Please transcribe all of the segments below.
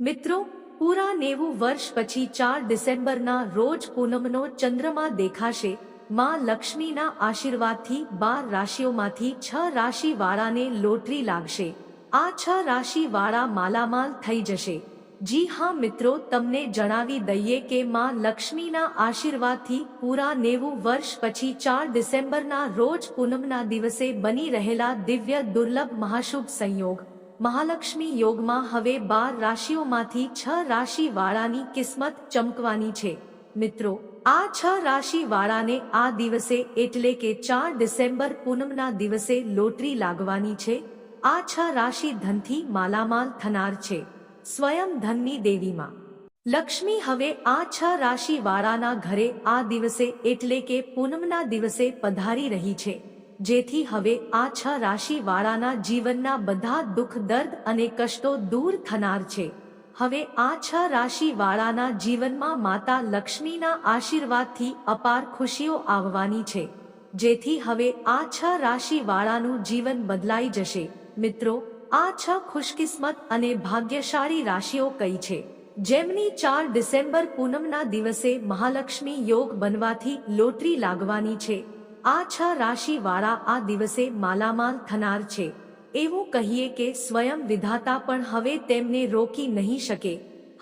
મિત્રો, પૂરા નેવું વર્ષ પછી ચાર ડિસેમ્બરના રોજ પૂનમનો ચંદ્રમા દેખાશે. માં લક્ષ્મીના આશીર્વાદથી બાર રાશિઓમાંથી છ રાશિવાળાને લોટરી લાગશે. આ છ રાશિવાળા માલામાલ થઈ જશે. જી હા, મિત્રો, તમને જણાવી દઈએ કે માં લક્ષ્મીના આશીર્વાદથી પૂરા નેવું વર્ષ પછી ચાર ડિસેમ્બરના રોજ પૂનમના દિવસે બની રહેલા દિવ્ય દુર્લભ મહાશુભ સંયોગ. મહાલક્ષ્મી યોગમાં હવે બાર રાશિઓમાંથી છ રાશિવાળાની કિસ્મત ચમકવાની છે. મિત્રો, આ છ રાશિવાળાને આ દિવસે એટલે કે ચાર ડિસેમ્બર પૂનમના દિવસે લોટરી લાગવાની છે. આ છ રાશિ ધનથી માલામાલ થનાર છે. સ્વયં ધનની દેવીમાં. લક્ષ્મી હવે આ છ રાશિવાળાના ઘરે આ દિવસે એટલે કે પૂનમના દિવસે પધારી રહી છે. જેથી હવે આ છ રાશિવાળાના જીવનના બધા દુઃખ, દર્દ અને કષ્ટો દૂર થનાર છે. હવે આ છ રાશિવાળાના જીવનમાં માતા લક્ષ્મીના આશીર્વાદથી અપાર ખુશીઓ આવવાની છે. જેથી હવે આ છ રાશિવાળાનું જીવન બદલાઈ જશે. મિત્રો, આ છ ખુશકિસ્મત અને ભાગ્યશાળી રાશિઓ કઈ છે? જેમની ચાર ડિસેમ્બર પૂનમના દિવસે મહાલક્ષ્મી યોગ બનવાથી લોટરી લાગવાની છે. આ છ રાશિવાળા આ દિવસે માલામાલ થનાર છે. એવું કહીએ કે સ્વયં વિધાતા પણ હવે તેમને રોકી નહીં શકે.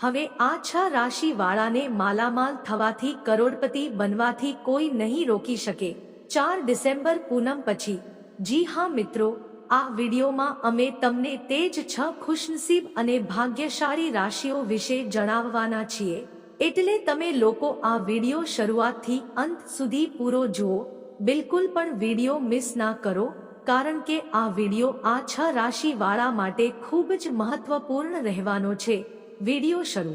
હવે આ છ રાશિવાળાને માલામાલ થવાથી કરોડપતિ બનવાથી કોઈ નહીં રોકી શકે. ચાર ડિસેમ્બર પૂનમ પછી. જી હા મિત્રો, આ વિડીયોમાં અમે તમને તે જ છ ખુશનસીબ અને ભાગ્યશાળી રાશિઓ વિશે જણાવવાના છીએ. એટલે તમે લોકો આ વીડિયો શરૂઆતથી અંત સુધી પૂરો જુઓ. બિલકુલ પણ વીડિયો મિસ ના કરો, કારણ કે આ વીડિયો આ છ રાશિવાળા માટે ખૂબ જ મહત્વપૂર્ણ રહેવાનો છે. વીડિયો શરૂ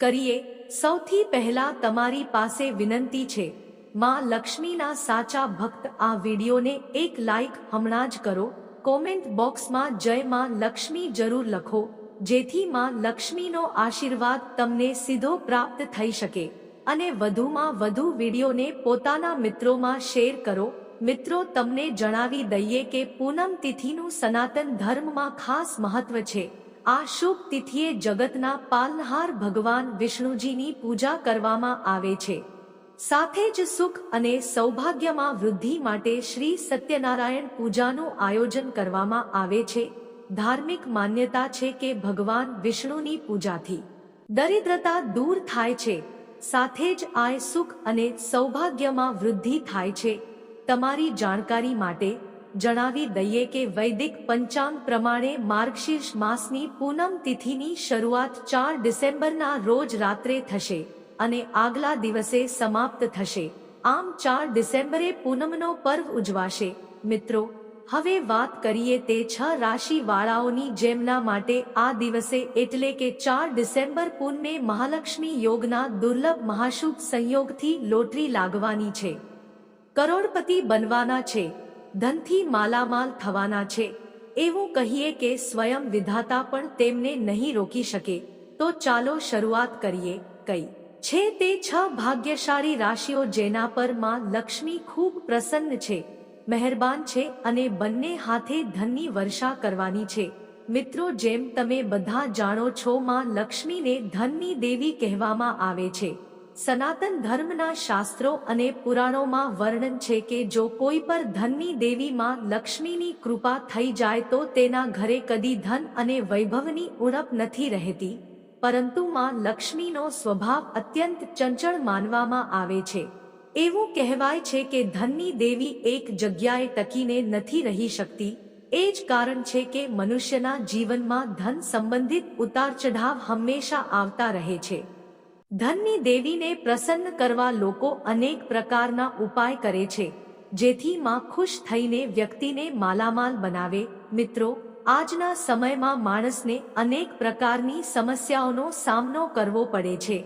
કરીએ. સૌથી પહેલા તમારી પાસે વિનંતી છે, માં લક્ષ્મીના સાચા ભક્ત આ વિડીયોને એક લાઈક હમણાં જ કરો. કોમેન્ટ બોક્સમાં જય માં લક્ષ્મી જરૂર લખો, જેથી માં લક્ષ્મીનો આશીર્વાદ તમને સીધો પ્રાપ્ત થઈ શકે. અને વધુમાં વધુ વિડીયોને પોતાના મિત્રોમાં શેર કરો. મિત્રો, તમને જણાવી દઈએ કે પૂનમ તિથિનું સનાતન ધર્મમાં ખાસ મહત્વ છે. આ શુભ તિથિએ જગતના પાલનહાર ભગવાન વિષ્ણુજીની પૂજા કરવામાં આવે છે. સાથે જ સુખ અને સૌભાગ્યમાં વૃદ્ધિ માટે શ્રી સત્યનારાયણ પૂજાનું આયોજન કરવામાં આવે છે. ધાર્મિક માન્યતા છે કે ભગવાન વિષ્ણુની પૂજાથી દરિદ્રતા દૂર થાય છે. સાથે જ આય સુખ અને સૌભાગ્યમાં વૃદ્ધિ થાય છે. તમારી જાણકારી માટે જણાવી દઈએ કે વૈદિક પંચાંગ પ્રમાણે માર્ગશીર્ષ માસની પૂનમ તિથિની શરૂઆત ચાર ડિસેમ્બરના રોજ રાત્રે થશે અને આગલા દિવસે સમાપ્ત થશે. આમ ચાર ડિસેમ્બરે પૂનમનો પર્વ ઉજવાશે. મિત્રો હવે વાત કરીએ તે છ રાશિવાળાઓની જેમના માટે આ દિવસે એટલે કે ચાર ડિસેમ્બર પૂનમે મહાલક્ષ્મી યોગના દુર્લભ મહાશુભ સંયોગથી લોટરી લાગવાની છે. કરોડપતિ બનવાના છે. ધનથી માલામાલ થવાના છે. એવું કહીએ કે સ્વયં વિધાતા પણ તેમને નહીં રોકી શકે. તો ચાલો શરૂઆત કરીએ કઈ. છે તે છ ભાગ્યશાળી રાશિઓ જેના પરમાં લક્ષ્મી ખૂબ પ્રસન્ન છે. મહેરબાન છે અને બંને હાથે ધનની વર્ષા કરવાની છે. મિત્રો, જેમ તમે બધા જાણો છો, માં લક્ષ્મીને ધનની દેવી કહેવામાં આવે છે. સનાતન ધર્મના શાસ્ત્રો અને પુરાણોમાં વર્ણન છે કે જો કોઈ પર ધનની દેવી લક્ષ્મીની કૃપા થઈ જાય તો તેના ઘરે કદી ધન અને વૈભવની ઉણપ નથી રહેતી. પરંતુ માં લક્ષ્મીનો સ્વભાવ અત્યંત ચંચળ માનવામાં આવે છે. એવું કહેવાય છે કે ધનની દેવી એક જગ્યાએ ટકીને નથી રહી શકતી. એ જ કારણ છે કે મનુષ્યના જીવનમાં ધન સંબંધિત ઉતાર ચઢાવ હંમેશા આવતા રહે છે. ધનની દેવીને પ્રસન્ન કરવા લોકો અનેક પ્રકારના ઉપાય કરે છે. જેથી માં ખુશ થઈને વ્યક્તિને માલામાલ બનાવે. મિત્રો, આજના સમયમાં માણસને અનેક પ્રકારની સમસ્યાઓનો સામનો કરવો પડે છે.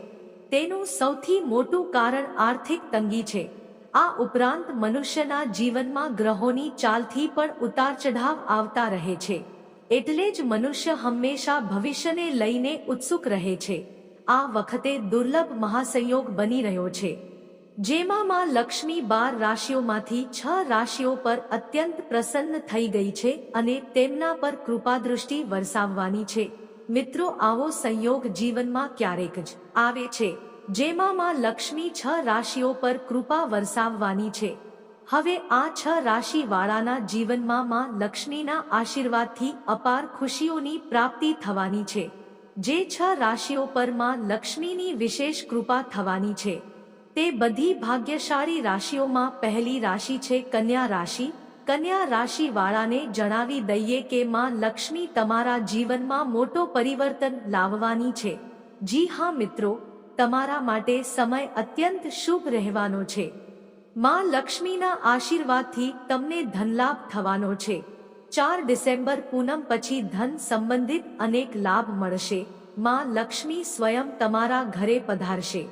તેનું સૌથી મોટું કારણ આર્થિક તંગી છે. આ ઉપરાંત મનુષ્યના જીવનમાં ગ્રહોની ચાલથી પણ ઉતાર ચઢાવ આવતા રહે છે. એટલે જ મનુષ્ય હંમેશા ભવિષ્યને લઈને ઉત્સુક રહે છે. આ વખતે દુર્લભ મહાસંયોગ બની રહ્યો છે. જેમાં માં લક્ષ્મી બાર રાશિઓમાંથી છ રાશિઓ પર અત્યંત પ્રસન્ન થઈ ગઈ છે અને તેમના પર કૃપાદૃષ્ટિ વરસાવવાની છે. મિત્રો, આવો સંયોગ જીવનમાં ક્યારેક જ આવે છે જેમાં માં લક્ષ્મી છ રાશિઓ પર કૃપા વરસાવવાની છે. હવે આ છ રાશિવાળાના જીવનમાં માં લક્ષ્મીના આશીર્વાદથી અપાર ખુશીઓની પ્રાપ્તિ થવાની છે. જે છ રાશિઓ પરમાં લક્ષ્મીની વિશેષ કૃપા થવાની છે. તે બધી ભાગ્યશાળી રાશિઓમાં પહેલી રાશિ છે, કન્યા રાશિ. કન્યા રાશિ વાળાને જણાવી દઈએ કે માં લક્ષ્મી તમારા જીવનમાં મોટો પરિવર્તન લાવવાની છે. જી હા મિત્રો, તમારા માટે સમય અત્યંત શુભ રહેવાનો છે. માં લક્ષ્મીના આશીર્વાદથી તમને ધનલાભ થવાનો છે. ચાર ડિસેમ્બર પૂનમ પછી ધન સંબંધિત અનેક લાભ મળશે. માં લક્ષ્મી સ્વયં તમારા ઘરે પધારશે.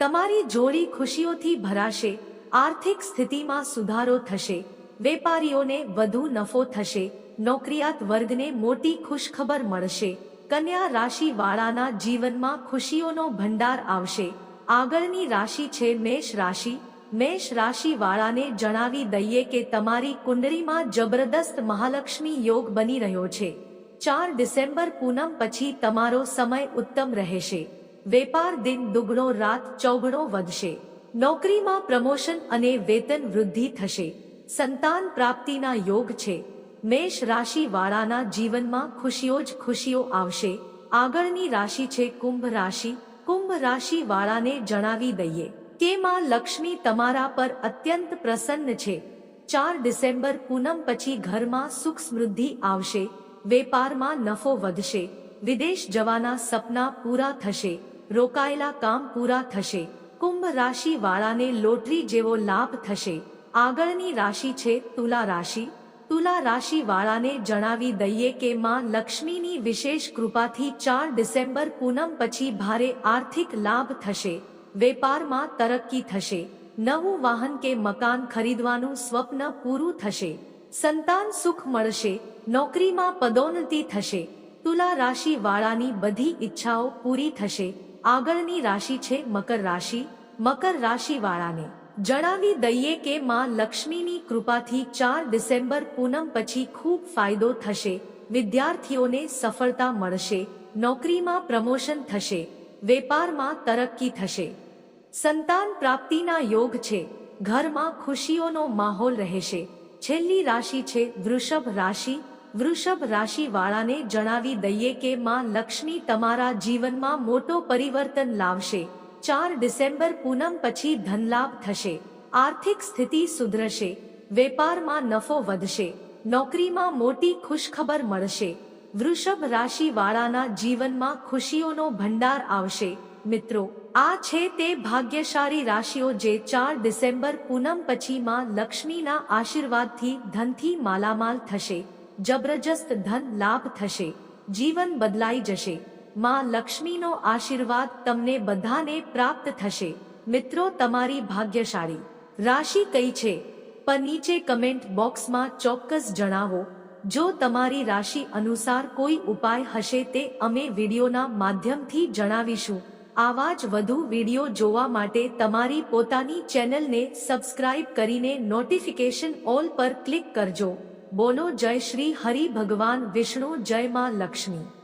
તમારી જોડી ખુશીઓથી ભરાશે. આર્થિક સ્થિતિમાં સુધારો થશે. વેપારીઓને વધુ નફો થશે, નોકરિયાત વર્ગને મોટી ખુશખબર મળશે, કન્યા રાશિ વાળાના જીવનમાં ખુશીઓનો ભંડાર આવશે. આગળની રાશિ છે મેષ રાશિ. મેષ રાશિ વાળાને જણાવી દઈએ કે તમારી કુંડળીમાં જબરદસ્ત મહાલક્ષ્મી યોગ બની રહ્યો છે. ચાર ડિસેમ્બર પૂનમ પછી તમારો સમય ઉત્તમ રહેશે. વેપાર દિન દુગણો રાત ચોગણો વધશે. નોકરીમાં પ્રમોશન અને વેતન વૃદ્ધિ થશે. સંતાન પ્રાપ્તિના યોગ છે. મેષ રાશિ વાળાના જીવનમાં ખુશીઓ જ ખુશીઓ આવશે. આગળની રાશિ છે કુંભ રાશિ. કુંભ રાશિ વાળાને જણાવી દઈએ કે માં લક્ષ્મી તમારા પર અત્યંત પ્રસન્ન છે. ચાર ડિસેમ્બર પૂનમ પછી ઘરમાં સુખ સમૃદ્ધિ આવશે. વેપારમાં નફો વધશે. વિદેશ જવાના સપના પૂરા થશે. રોકાયેલા કામ પૂરા થશે. કુંભ રાશિ વાળાને લોટરી જેવો લાભ થશે. આગળની રાશિ છે તુલા રાશિ. તુલા રાશિ વાળાને જણાવી દઈએ કે માં લક્ષ્મીની વિશેષ કૃપાથી ચાર ડિસેમ્બર પૂનમ પછી ભારે આર્થિક લાભ થશે. વેપારમાં તરક્કી થશે. નવું વાહન કે મકાન ખરીદવાનું સ્વપ્ન પૂરું થશે. સંતાન સુખ મળશે. નોકરીમાં પદોન્નતિ થશે. તુલા રાશિ વાળાની બધી ઈચ્છાઓ પૂરી થશે. આગળની રાશિ છે મકર રાશિ. મકર રાશિ વાળાને જણાવી દઈએ કે માં લક્ષ્મીની કૃપાથી ચાર ડિસેમ્બર પૂનમ પછી ખૂબ ફાયદો થશે, વિદ્યાર્થીઓને સફળતા મળશે, નોકરીમાં પ્રમોશન થશે, વેપારમાં તરક્કી થશે. સંતાન પ્રાપ્તિના યોગ છે, ઘરમાં ખુશીઓનો માહોલ રહેશે. છેલ્લી રાશિ છે વૃષભ રાશિ વૃષભ રાશિ વાળાને જણાવી દઈએ કે માં લક્ષ્મી તમારા જીવનમાં મોટો પરિવર્તન લાવશે. ચાર ડિસેમ્બર પૂનમ પછી ધનલાભ થશે. આર્થિક સ્થિતિ સુધરશે, વેપારમાં નફો વધશે, નોકરીમાં મોટી ખુશખબર મળશે, વૃષભ રાશિ વાળાના જીવનમાં ખુશીઓનો ભંડાર આવશે. મિત્રો, આ છે તે ભાગ્યશાળી રાશિઓ જે ચાર ડિસેમ્બર પૂનમ પછી માં લક્ષ્મીના આશીર્વાદથી ધનથી માલામાલ થશે. જબરજસ્ત ધન લાભ થશે. જીવન બદલાઈ જશે. માં લક્ષ્મીનો આશીર્વાદ તમને બધાને પ્રાપ્ત થશે. મિત્રો, તમારી ભાગ્યશાળી રાશિ કઈ છે? પર નીચે કમેન્ટ બોક્સમાં ચોક્કસ જણાવો. જો તમારી રાશિ અનુસાર કોઈ ઉપાય હશે તે અમે વિડીયોના માધ્યમથી જણાવીશું. આવા જ વધુ વીડિયો જોવા માટે તમારી પોતાની ચેનલને સબસ્ક્રાઇબ કરીને નોટિફિકેશન ઓલ પર ક્લિક કરજો. બોલો, જય શ્રી હરિ ભગવાન વિષ્ણુ, જય માં લક્ષ્મી.